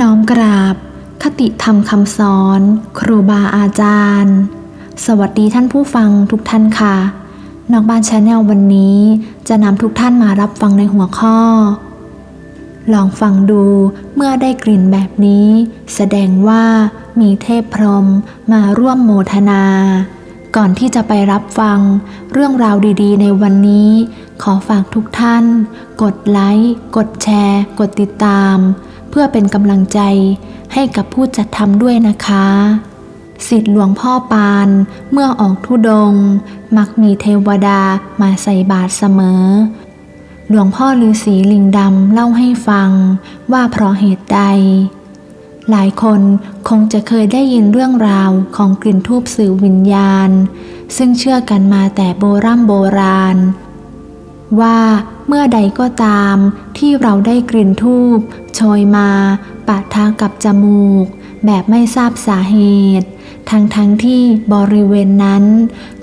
น้อมกราบ คติธรรมคำสอน ครูบาอาจารย์ สวัสดีท่านผู้ฟังทุกท่านค่ะ นอกบ้านชาแนลวันนี้จะนำทุกท่านมารับฟังในหัวข้อ ลองฟังดูเมื่อได้กลิ่นแบบนี้ แสดงว่ามีเทพพรหมมาร่วมโมทนา ก่อนที่จะไปรับฟังเรื่องราวดีๆ ในวันนี้ ขอฝากทุกท่าน กดไลค์ กดแชร์ กดติดตาม พื่อเป็นกำลังใจให้กับผู้จัดทำด้วยนะคะสิทธิ์หลวงพ่อปานเมื่อออกทุดง มักมีเทวดามาใส่บาตรเสมอ หลวงพ่อฤาษีลิงดำเล่าให้ฟังว่าเพราะเหตุใด หลายคนคงจะเคยได้ยินเรื่องราวของกลิ่นทูบสื่อวิญญาณ ซึ่งเชื่อกันมาแต่โบรโบราณ ว่าเมื่อใดก็ตามที่เราได้กลิ่นทูบโชยมาปะทะกับจมูก แบบไม่ทราบสาเหตุ ทั้งทั้งที่บริเวณนั้น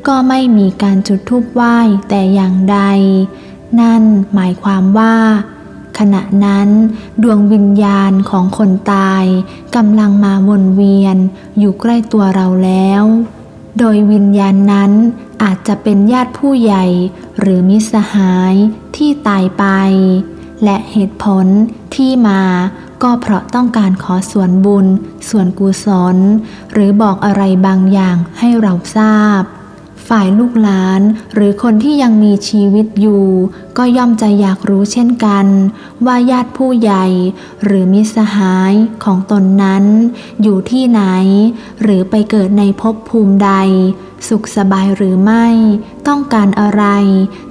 ก็ไม่มีการจุดธูปไหว้แต่อย่างใด นั่นหมายความว่า ขณะนั้น ดวงวิญญาณของคนตายกำลังมาวนเวียนอยู่ใกล้ตัวเราแล้ว โดยวิญญาณนั้นอาจจะเป็นญาติผู้ใหญ่หรือมิสหายที่ตายไป และเหตุผลที่มาก็เพราะต้องการขอส่วนบุญ ส่วนกุศล หรือบอกอะไรบางอย่างให้เราทราบ ฝ่ายลูกหลาน หรือคนที่ยังมีชีวิตอยู่ ก็ย่อมจะอยากรู้เช่นกัน ว่าญาติผู้ใหญ่ หรือมิสหายของตนนั้น อยู่ที่ไหน หรือไปเกิดในภพภูมิใด สุขสบายหรือไม่ ต้องการอะไร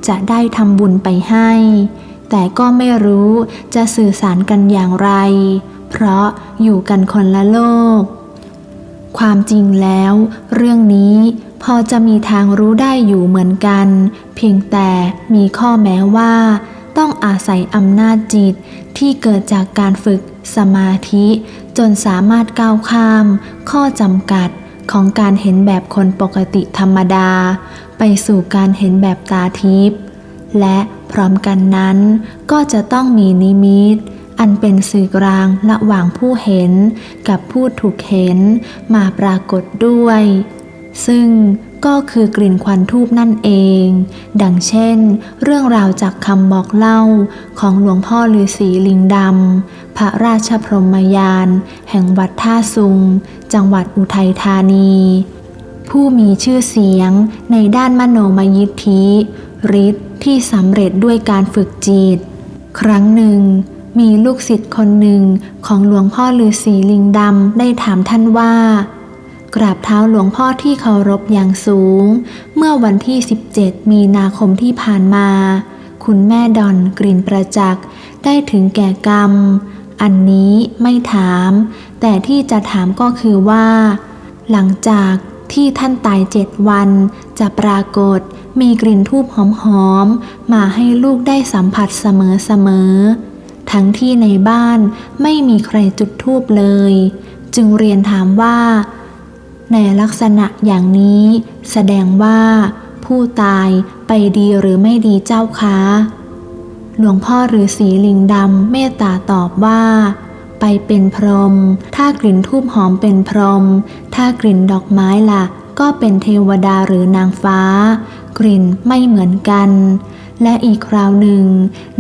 จะได้ทำบุญไปให้ แต่ก็ไม่รู้จะสื่อสารกันอย่างไร เพราะอยู่กันคนละโลก ความจริงแล้ว เรื่องนี้พอจะมีทางรู้ได้อยู่เหมือนกัน เพียงแต่มีข้อแม้ว่า ต้องอาศัยอำนาจจิตที่เกิดจากการฝึกสมาธิ จนสามารถก้าวข้าม ข้อจำกัดของการเห็นแบบคนปกติธรรมดา ไปสู่การเห็นแบบตาทิพย์และพร้อมกันนั้นก็จะต้องมีนิมิต อันเป็นสื่อกลางระหว่างผู้เห็นกับผู้ถูกเห็นมาปรากฏด้วย ซึ่งก็คือกลิ่นควันทูบนั่นเอง ดังเช่น เรื่องราวจากคำบอกเล่าของหลวงพ่อฤาษีลิงดำ พระราชพรหมยาน แห่งวัดท่าซุง จังหวัดอุทัยธานี ผู้มีชื่อเสียงในด้านมโนมยิทธิฤทธิ์ที่สำเร็จด้วยการฝึกจิต ครั้งหนึ่ง มีลูกศิษย์คนหนึ่งของหลวงพ่อฤาษีลิงดำได้ถามท่านว่า กราบเท้าหลวงพ่อที่เคารพอย่างสูง เมื่อวันที่ 17 มีนาคมที่ผ่านมา คุณแม่ดอนกลิ่นประจักษ์ได้ถึงแก่กรรม อันนี้ไม่ถาม แต่ที่จะถามก็คือว่า หลังจากที่ท่านตายเจ็ดวัน จะปรากฏมีกลิ่นทูบหอมๆมาให้ลูกได้สัมผัสเสมอๆ ทั้งที่ในบ้านไม่มีใครจุดทูบเลย จึงเรียนถามว่า ในลักษณะอย่างนี้แสดงว่า ผู้ตายไปดีหรือไม่ดีเจ้าคะหลวงพ่อฤาษีลิงดำเมตตาตอบว่า ไปเป็นพรหมถ้ากลิ่นทูบหอมเป็นพรหมถ้ากลิ่นดอกไม้ล่ะ ก็เป็นเทวดาหรือนางฟ้า กลิ่นไม่เหมือนกัน และอีกคราวหนึ่ง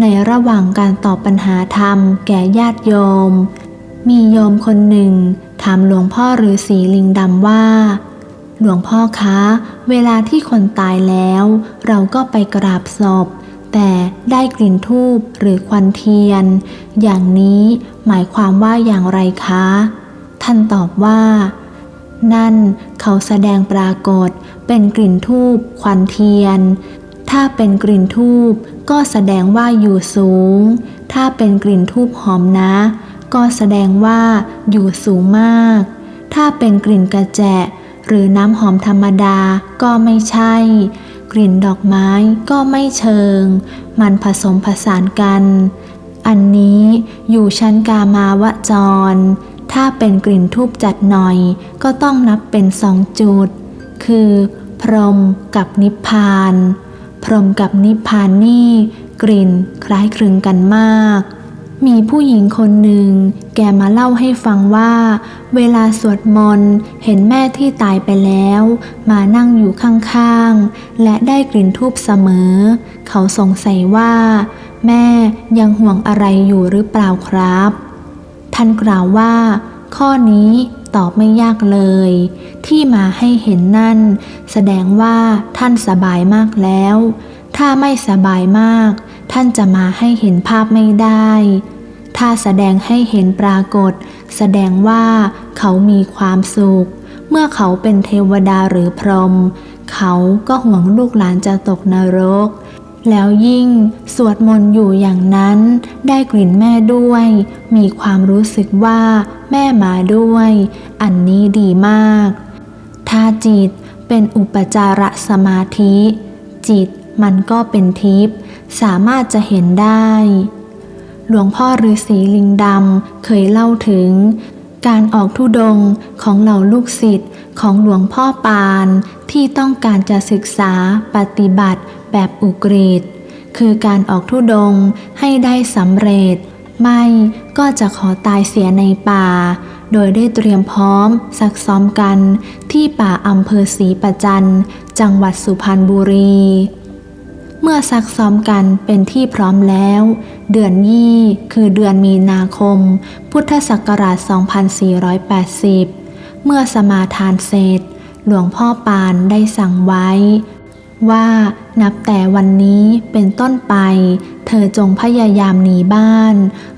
ในระหว่างการตอบปัญหาธรรมแก่ญาติโยม มีโยมคนหนึ่ง ถามหลวงพ่อฤาษีลิงดำว่า หลวงพ่อคะ เวลาที่คนตายแล้ว เราก็ไปกราบศพ แต่ได้กลิ่นทูบหรือควันเทียน อย่างนี้หมายความว่าอย่างไรคะ ท่านตอบว่า นั่นเขาแสดงปรากฏเป็นกลิ่นทูบควันเทียน ถ้าเป็นกลิ่นทูบก็แสดงว่าอยู่สูง ถ้าเป็นกลิ่นทูบหอมนะ ก็แสดงว่าอยู่สูงมาก ถ้าเป็นกลิ่นกระแจะหรือน้ำหอมธรรมดาก็ไม่ใช่ กลิ่นดอกไม้ก็ไม่เชิง มันผสมผสานกัน อันนี้อยู่ชั้นกามาวจร ถ้าเป็นกลิ่นทูบจัดหน่อย ก็ต้องนับเป็นสองจุด คือ พรหมกับนิพพาน พรหมกับนิพพานนี่กลิ่นคล้ายคลึงกันมาก มีผู้หญิงคนหนึ่ง แกมาเล่าให้ฟังว่า เวลาสวดมนต์เห็นแม่ที่ตายไปแล้ว มานั่งอยู่ข้างๆ และได้กลิ่นทูบเสมอ เขาสงสัยว่า แม่ยังห่วงอะไรอยู่หรือเปล่าครับ ท่านกล่าวว่า ข้อนี้ ตอบไม่ยากเลย ที่มาให้เห็นนั่น แสดงว่าท่านสบายมากแล้ว ถ้าไม่สบายมาก ท่านจะมาให้เห็นภาพไม่ได้ ถ้าแสดงให้เห็นปรากฏ แสดงว่าเขามีความสุข เมื่อเขาเป็นเทวดาหรือพรหมเขาก็ห่วงลูกหลานจะตกนรก แล้วยิ่งสวดมนต์อยู่อย่างนั้น ได้กลิ่นแม่ด้วย มีความรู้สึกว่าแม่มาด้วย อันนี้ดีมาก ถ้าจิตเป็นอุปจารสมาธิ จิตมันก็เป็นทิพย์สามารถจะเห็นได้ หลวงพ่อฤาษีลิงดำเคยเล่าถึง การออกทุดงของเหล่าลูกศิษย์ ของหลวงพ่อปานที่ต้องการจะศึกษาปฏิบัติแบบอุกฤษคือการออกทุดงให้ได้สำเร็จ ไม่ก็จะขอตายเสียในป่า โดยได้เตรียมพร้อมซักซ้อมกันที่ป่าอำเภอศรีประจันจังหวัดสุพรรณบุรี เมื่อซักซ้อมกันเป็นที่พร้อมแล้ว เดือนยี่คือเดือนมีนาคม พุทธศักราช 2480 เมื่อสมาทานเสร็จ หลวงพ่อปานได้สั่งไว้ ว่านับแต่วันนี้เป็นต้นไป เธอจงพยายามหนีบ้าน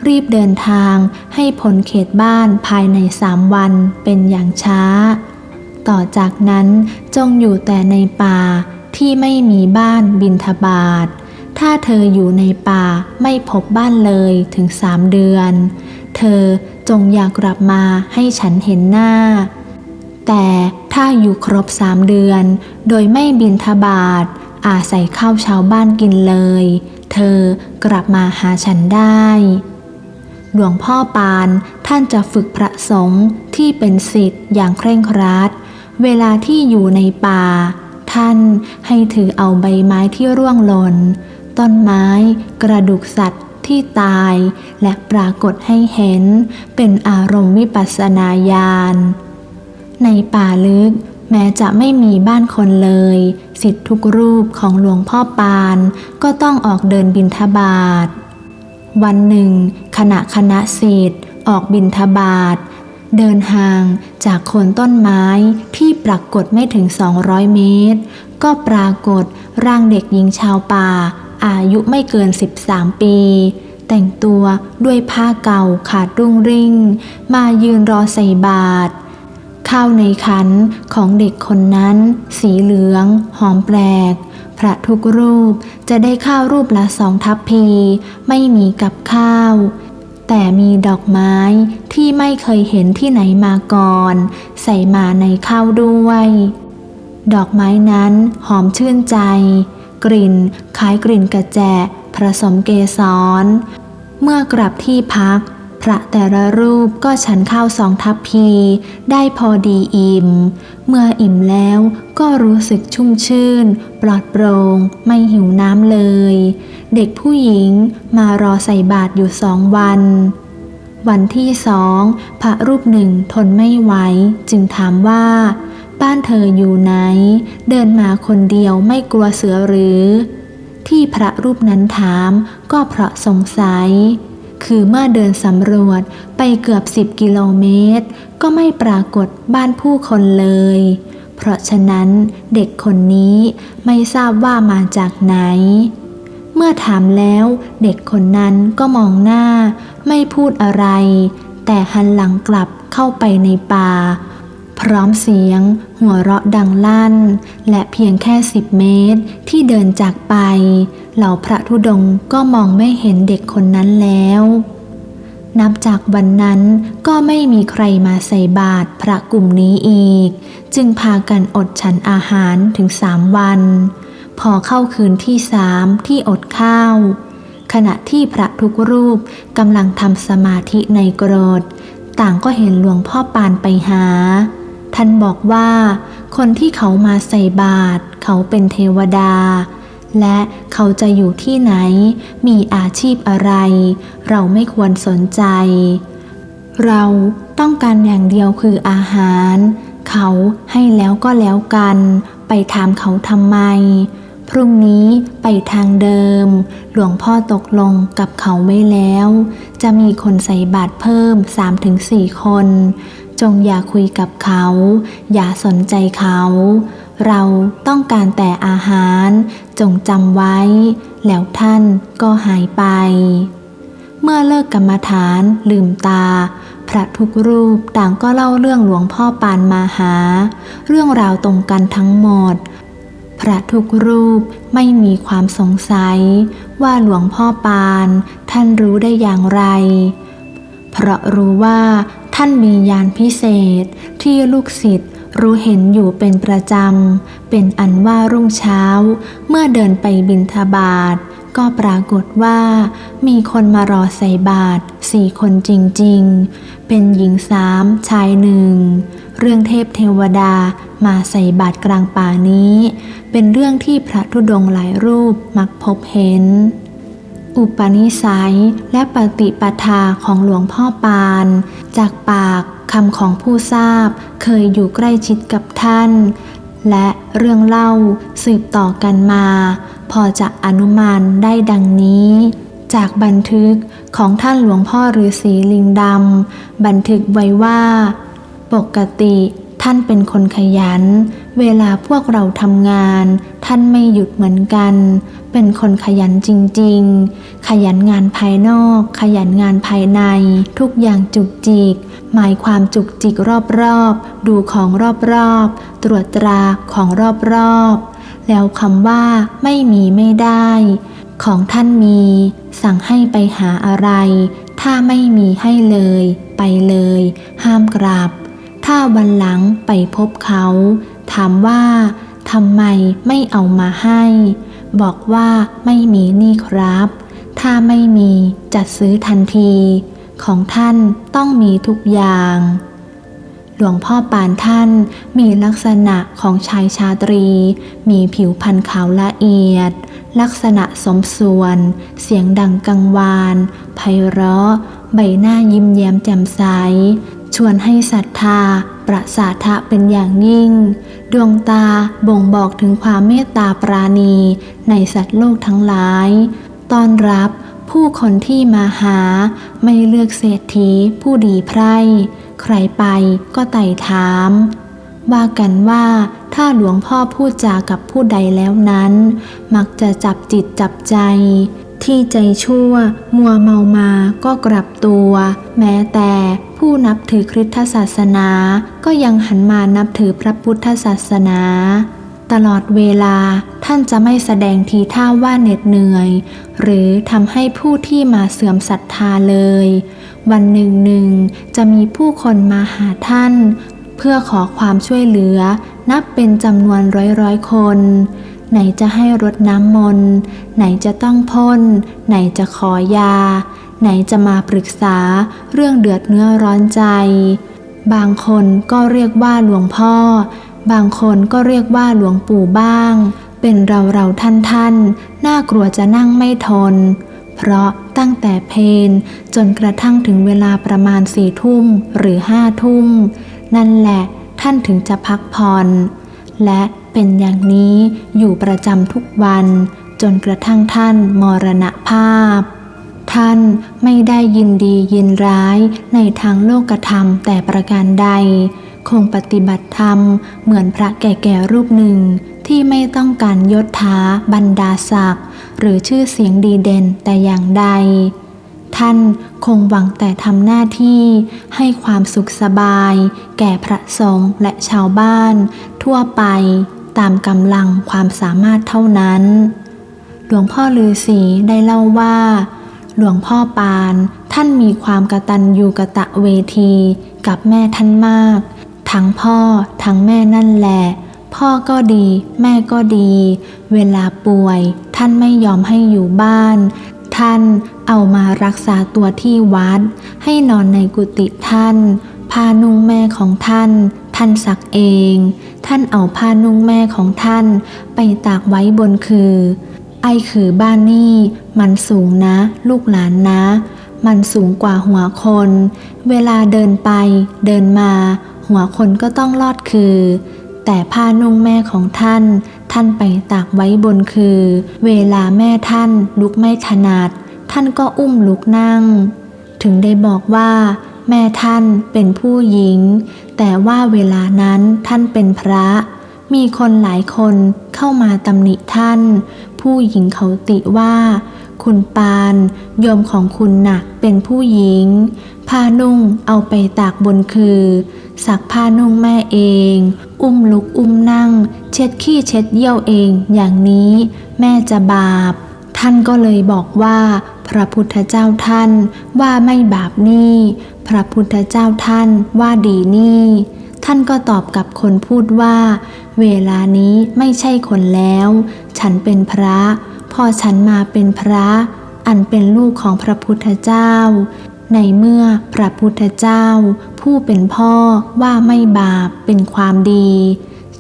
รีบเดินทางให้พ้นเขตบ้านภายในสามวันเป็นอย่างช้า ต่อจากนั้นจงอยู่แต่ในป่าที่ไม่มีบ้านบินทบาท ถ้าเธออยู่ในป่าไม่พบบ้านเลยถึงสามเดือน เธอจงอยากกลับมาให้ฉันเห็นหน้า แต่ถ้าอยู่ครบสามเดือน โดยไม่บินทบาท อาศัยข้าวชาวบ้านกินเลย เธอกลับมาหาฉันได้หลวงพ่อปานท่านจะฝึกพระสงฆ์ที่เป็นศิษย์อย่างเคร่งครัด เวลาที่อยู่ในป่า ท่านให้ถือเอาใบไม้ที่ร่วงหล่น ต้นไม้ กระดูกสัตว์ ที่ตายและปรากฏให้เห็นเป็นอารมณ์วิปัสสนาญาณ ในป่าลึกแม้จะไม่มีบ้านคนเลย สิทธิทุกรูปของหลวงพ่อปานก็ต้องออกเดินบินทบาท วันหนึ่ง ขณะคณะศิษย์ออกบินทบาท เดินห่างจากโคนต้นไม้ที่ปรากฏไม่ถึง 200 เมตร ก็ปรากฏร่างเด็กหญิงชาวป่า อายุไม่เกิน 13 ปี แต่งตัวด้วยผ้าเก่าขาดรุ่งริ่ง มายืนรอใส่บาตรข้าวในขันของเด็กคนนั้น สีเหลือง หอมแปลก พระทุกรูปจะได้ข้าวรูปละสองทัพพี ไม่มีกับข้าว แต่มีดอกไม้ที่ไม่เคยเห็นที่ไหนมาก่อน ใส่มาในข้าวด้วย ดอกไม้นั้นหอมชื่นใจ กลิ่นคล้ายกลิ่นกระแจผสมเกสร เมื่อกลับที่พัก พระแต่ละรูปก็ฉันข้าวสองทัพพี ได้พอดีอิ่ม เมื่ออิ่มแล้วก็รู้สึกชุ่มชื่น ปลอดโปร่งไม่หิวน้ำเลย เด็กผู้หญิงมารอใส่บาตรอยู่สองวันวันที่สองพระรูปหนึ่งทนไม่ไหวจึงถามว่า บ้านเธออยู่ไหน เดินมาคนเดียวไม่กลัวเสือหรือ ที่พระรูปนั้นถามก็เพราะสงสัย คือเมื่อเดินสำรวจไปเกือบ10กิโลเมตร ก็ไม่ปรากฏบ้านผู้คนเลย เพราะฉะนั้นเด็กคนนี้ไม่ทราบว่ามาจากไหน เมื่อถามแล้วเด็กคนนั้นก็มองหน้า ไม่พูดอะไร แต่หันหลังกลับเข้าไปในป่า พร้อมเสียง หัวเราะดังลั่น และเพียงแค่สิบเมตรที่เดินจากไป เหล่าพระธุดงค์ก็มองไม่เห็นเด็กคนนั้นแล้ว นับจากวันนั้นก็ไม่มีใครมาใส่บาตรพระกลุ่มนี้อีก จึงพากันอดฉันอาหารถึงสามวัน พอเข้าคืนที่สามที่อดข้าวขณะที่พระทุกรูปกำลังทำสมาธิในโกรธต่างก็เห็นหลวงพ่อปานไปหา ท่านบอกว่า คนที่เขามาใส่บาตรเขาเป็นเทวดา และเขาจะอยู่ที่ไหน มีอาชีพอะไร เราไม่ควรสนใจ เราต้องการอย่างเดียวคืออาหาร เขาให้แล้วก็แล้วกัน ไปถามเขาทำไม พรุ่งนี้ไปทางเดิม หลวงพ่อตกลงกับเขาไว้แล้ว จะมีคนใส่บาตรเพิ่ม 3-4 คน จงอย่าคุยกับเขา อย่าสนใจเขา เราต้องการแต่อาหาร จงจำไว้ แล้วท่านก็หายไป เมื่อเลิกกรรมฐานลืมตา พระทุกรูปต่างก็เล่าเรื่องหลวงพ่อปานมาหา เรื่องราวตรงกันทั้งหมด พระทุกรูปไม่มีความสงสัย ว่าหลวงพ่อปาน ท่านรู้ได้อย่างไร เพราะรู้ว่า ท่านมีญาณพิเศษที่ลูกศิษย์รู้เห็นอยู่เป็นประจำ เป็นอันว่ารุ่งเช้า เมื่อเดินไปบิณฑบาตก็ปรากฏว่า มีคนมารอใส่บาตรสี่คนจริงๆ เป็นหญิงสามชายหนึ่ง เรื่องเทพเทวดามาใส่บาตรกลางป่านี้ เป็นเรื่องที่พระธุดงหลายรูปมักพบเห็น อุปนิสัยและปฏิปทาของหลวงพ่อปาน จากปากคำของผู้ทราบ เคยอยู่ใกล้ชิดกับท่าน และเรื่องเล่าสืบต่อกันมา พอจะอนุมานได้ดังนี้ จากบันทึกของท่านหลวงพ่อฤาษีลิงดำบันทึกไว้ว่า ปกติ ท่านเป็นคนขยัน เวลาพวกเราทำงาน ท่านไม่หยุดเหมือนกัน เป็นคนขยันจริง ๆ ขยันงานภายนอก ขยันงานภายใน ทุกอย่างจุกจิก หมายความจุกจิกรอบๆ ดูของรอบๆ ตรวจตราของรอบๆ แล้วคำว่าไม่มีไม่ได้ ของท่านมี สั่งให้ไปหาอะไร ถ้าไม่มีให้เลย ไปเลย ห้ามกลับ ถ้าวันหลังไปพบเขา ถามว่าทำไมไม่เอามาให้ บอกว่าไม่มีนี่ครับ ถ้าไม่มีจัดซื้อทันที ของท่านต้องมีทุกอย่าง หลวงพ่อปานท่านมีลักษณะของชายชาตรี มีผิวพรรณขาวละเอียด ลักษณะสมส่วน เสียงดังกังวานไพเราะ ใบหน้ายิ้มแย้มแจ่มใส ชวนให้ศรัทธา ประสาทะเป็นอย่างยิ่ง ดวงตาบ่งบอกถึงความเมตตาปราณี ในสัตว์โลกทั้งหลาย ต้อนรับผู้คนที่มาหา ไม่เลือกเศรษฐีผู้ดีไพร่ ใครไปก็ไต่ถาม ว่ากันว่าถ้าหลวงพ่อพูดจากับผู้ใดแล้วนั้น มักจะจับจิตจับใจ ที่ใจชั่ว มัวเมามาก็กลับตัว แม้แต่ผู้นับถือคริสตศาสนา ก็ยังหันมานับถือพระพุทธศาสนา ตลอดเวลาท่านจะไม่แสดงทีท่าว่าเหน็ดเหนื่อย หรือทำให้ผู้ที่มาเสื่อมศรัทธาเลย วันหนึ่งหนึ่งจะมีผู้คนมาหาท่าน เพื่อขอความช่วยเหลือ นับเป็นจำนวนร้อยร้อยคน ไหนจะให้รดน้ำมนต์ ไหนจะต้องพ่น ไหนจะขอยา ไหนจะมาปรึกษาเรื่องเดือดเนื้อร้อนใจ บางคนก็เรียกว่าหลวงพ่อ บางคนก็เรียกว่าหลวงปู่บ้าง เป็นเราเราท่านท่านๆน่ากลัวจะนั่งไม่ทน เพราะตั้งแต่เพนจนกระทั่งถึงเวลาประมาณสี่ทุ่มหรือห้าทุ่ม นั่นแหละท่านถึงจะพักผ่อนและ เป็นอย่างนี้อยู่ประจำทุกวัน จนกระทั่งท่านมรณภาพ ท่านไม่ได้ยินดียินร้ายในทางโลกธรรมแต่ประการใด คงปฏิบัติธรรมเหมือนพระแก่ๆรูปหนึ่งที่ไม่ต้องการยศถาบรรดาศักดิ์หรือชื่อเสียงดีเด่นแต่อย่างใด ท่านคงหวังแต่ทำหน้าที่ให้ความสุขสบาย แก่พระสงฆ์และชาวบ้านทั่วไป ตามกำลังความสามารถเท่านั้น หลวงพ่อฤาษีได้เล่าว่า หลวงพ่อปานท่านมีความกตัญญูกะตะเวทีกับแม่ท่านมาก ทั้งพ่อทั้งแม่นั่นแหละพ่อก็ดีแม่ก็ดี เวลาป่วย ท่านไม่ยอมให้อยู่บ้าน ท่านเอามารักษาตัวที่วัด ให้นอนในกุฏิท่าน ผ้านุ่งแม่ของท่าน ท่านซักเอง ท่านเอาผ้านุ่งแม่ของท่านไปตากไว้บนคือ ไอคือบ้านนี่มันสูงนะ ลูกหลานนะ มันสูงกว่าหัวคน เวลาเดินไป เดินมา หัวคนก็ต้องลอดคือ แต่ผ้านุ่งแม่ของท่าน ท่านไปตากไว้บนคือ เวลาแม่ท่านลุกไม่ถนัด ท่านก็อุ้มลุกนั่ง ถึงได้บอกว่าแม่ท่านเป็นผู้หญิง แต่ว่าเวลานั้นท่านเป็นพระ มีคนหลายคนเข้ามาตำหนิท่าน ผู้หญิงเขาติว่า คุณปานโยมของคุณหน่ะเป็นผู้หญิง ผ้านุ่งเอาไปตากบนคือ สักผ้านุ่งแม่เอง อุ้มลุกอุ้มนั่ง เช็ดขี้เช็ดเยี่ยวเองอย่างนี้ แม่จะบาป ท่านก็เลยบอกว่า พระพุทธเจ้าท่านว่าไม่บาปนี่ พระพุทธเจ้าท่านว่าดีนี่ ท่านก็ตอบกับคนพูดว่า เวลานี้ไม่ใช่คนแล้ว ฉันเป็นพระ พอฉันมาเป็นพระ อันเป็นลูกของพระพุทธเจ้า ในเมื่อพระพุทธเจ้า ผู้เป็นพ่อว่าไม่บาปเป็นความดี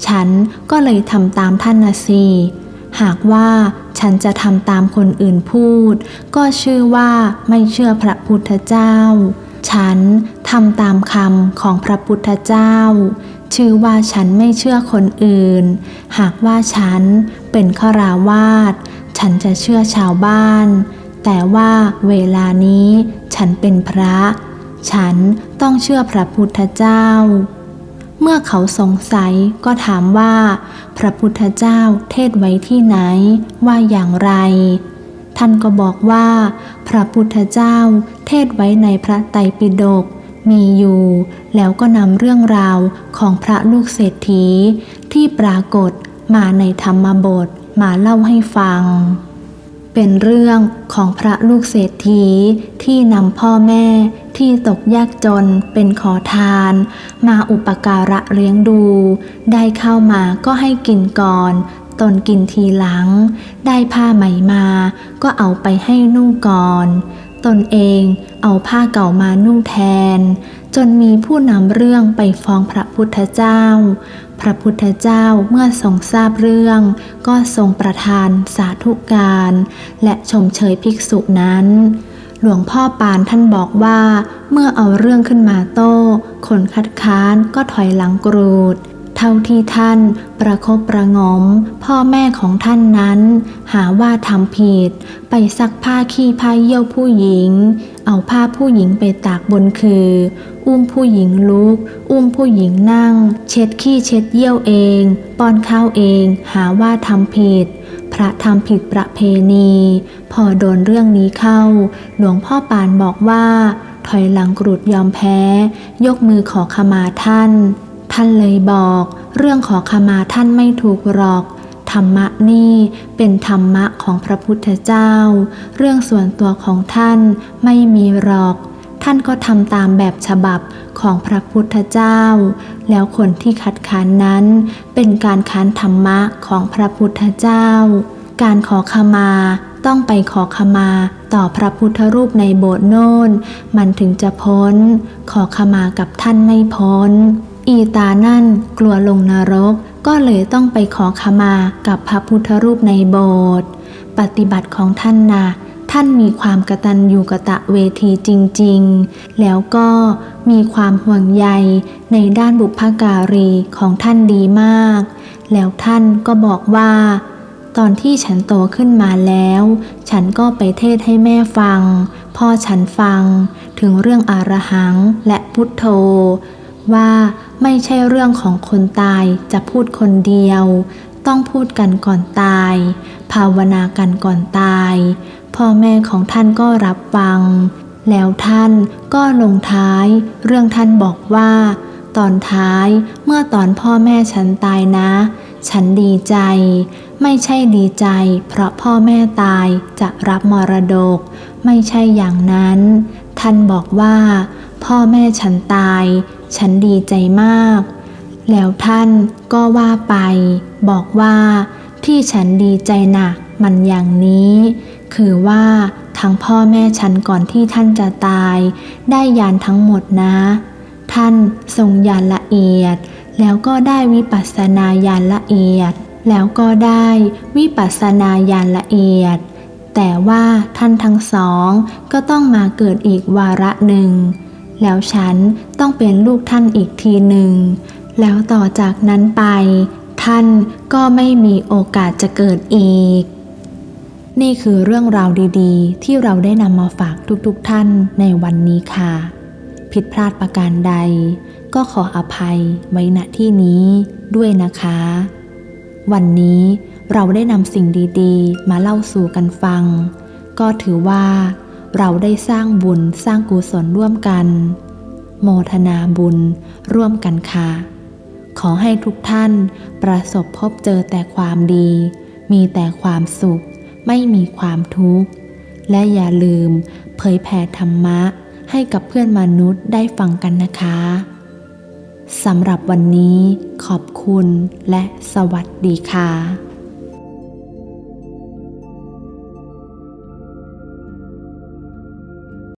ฉันก็เลยทำตามท่านนะสิ หากว่าฉันจะทำตามคนอื่นพูด ก็ชื่อว่าไม่เชื่อพระพุทธเจ้า ฉันทำตามคำของพระพุทธเจ้า ชื่อว่าฉันไม่เชื่อคนอื่น หากว่าฉันเป็นขราวาสฉันจะเชื่อชาวบ้าน แต่ว่าเวลานี้ฉันเป็นพระ ฉันต้องเชื่อพระพุทธเจ้า เมื่อเขาสงสัยก็ถามว่า พระพุทธเจ้าเทศไว้ที่ไหนว่าอย่างไร ท่านก็บอกว่า พระพุทธเจ้าเทศไว้ในพระไตรปิฎกมีอยู่ แล้วก็นำเรื่องราวของพระลูกเศรษฐีที่ปรากฏมาในธรรมบทมาเล่าให้ฟัง เป็นเรื่องของพระลูกเศรษฐีที่นำพ่อแม่ที่ตกยากจนเป็นขอทาน มาอุปการะเลี้ยงดู ได้เข้ามาก็ให้กินก่อน ตนกินทีหลัง ได้ผ้าใหม่มาก็เอาไปให้นุ่งก่อน ตนเองเอาผ้าเก่ามานุ่งแทน จนมีผู้นำเรื่องไปฟ้องพระพุทธเจ้า พระพุทธเจ้าเมื่อทรงทราบเรื่อง ก็ทรงประทานสาธุการ และชมเชยภิกษุนั้น หลวงพ่อปานท่านบอกว่า เมื่อเอาเรื่องขึ้นมาโต้ คนคัดค้านก็ถอยหลังกรูด ท่าที่ท่านประคบประงม พ่อแม่ของท่านนั้น หาว่าทำผิด ไปซักผ้าขี้ผ้าเยี่ยวผู้หญิง เอาผ้าผู้หญิงไปตากบนคือ อุ้มผู้หญิงลุก อุ้มผู้หญิงนั่ง เช็ดขี้เช็ดเยี่ยวเอง ป้อนข้าวเอง หาว่าทำผิด พระทำผิดประเพณี พอโดนเรื่องนี้เข้า หลวงพ่อปานบอกว่า ถอยหลังกรุดยอมแพ้ ยกมือขอขมาท่าน ท่านเลยบอก เรื่องขอขมาท่านไม่ถูกหรอกธรรมะนี่เป็นธรรมะของพระพุทธเจ้า เรื่องส่วนตัวของท่านไม่มีหรอก ท่านก็ทำตามแบบฉบับของพระพุทธเจ้า แล้วคนที่คัดค้านนั้น เป็นการค้านธรรมะของพระพุทธเจ้า การขอขมาต้องไปขอขมาต่อพระพุทธรูปในโบสถ์โน่นมันถึงจะพ้น ขอขมากับท่านไม่พ้น อีตานั่นกลัวลงนรกก็เลยต้องไปขอขมากับพระพุทธรูปในโบสถ์ปฏิบัติของท่านนะท่านมีความกตัญญูกะตะเวทีจริง ๆ แล้วก็มีความห่วงใยในด้านบุพการีของท่านดีมาก แล้วท่านก็บอกว่า ตอนที่ฉันโตขึ้นมาแล้ว ฉันก็ไปเทศให้แม่ฟัง พ่อฉันฟังถึงเรื่องอารหังและพุทโธ ว่าไม่ใช่เรื่องของคนตายจะพูดคนเดียว ต้องพูดกันก่อนตาย ภาวนากันก่อนตาย พ่อแม่ของท่านก็รับฟัง แล้วท่านก็ลงท้าย เรื่องท่านบอกว่า ตอนท้ายเมื่อตอนพ่อแม่ฉันตายนะ ฉันดีใจ ไม่ใช่ดีใจ เพราะพ่อแม่ตายจะรับมรดก ไม่ใช่อย่างนั้น ท่านบอกว่า พ่อแม่ฉันตาย ฉันดีใจมาก แล้วท่านก็ว่าไป บอกว่าที่ฉันดีใจหนักมันอย่างนี้ คือว่าทั้งพ่อแม่ฉันก่อนที่ท่านจะตาย ได้ยานทั้งหมดนะ ท่านทรงญาณละเอียด แล้วก็ได้วิปัสสนาญาณละเอียด แล้วก็ได้วิปัสสนาญาณละเอียด แต่ว่าท่านทั้งสองก็ต้องมาเกิดอีกวาระหนึ่ง แล้วฉันต้องเป็นลูกท่านอีกทีหนึ่ง แล้วต่อจากนั้นไป ท่านก็ไม่มีโอกาสจะเกิดอีก นี่คือเรื่องราวดีๆ ที่เราได้นำมาฝากทุกๆท่านในวันนี้ค่ะ ผิดพลาดประการใด ก็ขออภัยไว้ณที่นี้ด้วยนะคะ วันนี้เราได้นำสิ่งดีๆ มาเล่าสู่กันฟัง ก็ถือว่า เราได้สร้างบุญสร้างกุศลร่วมกัน โมทนาบุญร่วมกันค่ะ ขอให้ทุกท่านประสบพบเจอแต่ความดี มีแต่ความสุข ไม่มีความทุกข์ และอย่าลืมเผยแผ่ธรรมะให้กับเพื่อนมนุษย์ได้ฟังกันนะคะสำหรับวันนี้ขอบคุณและสวัสดีค่ะ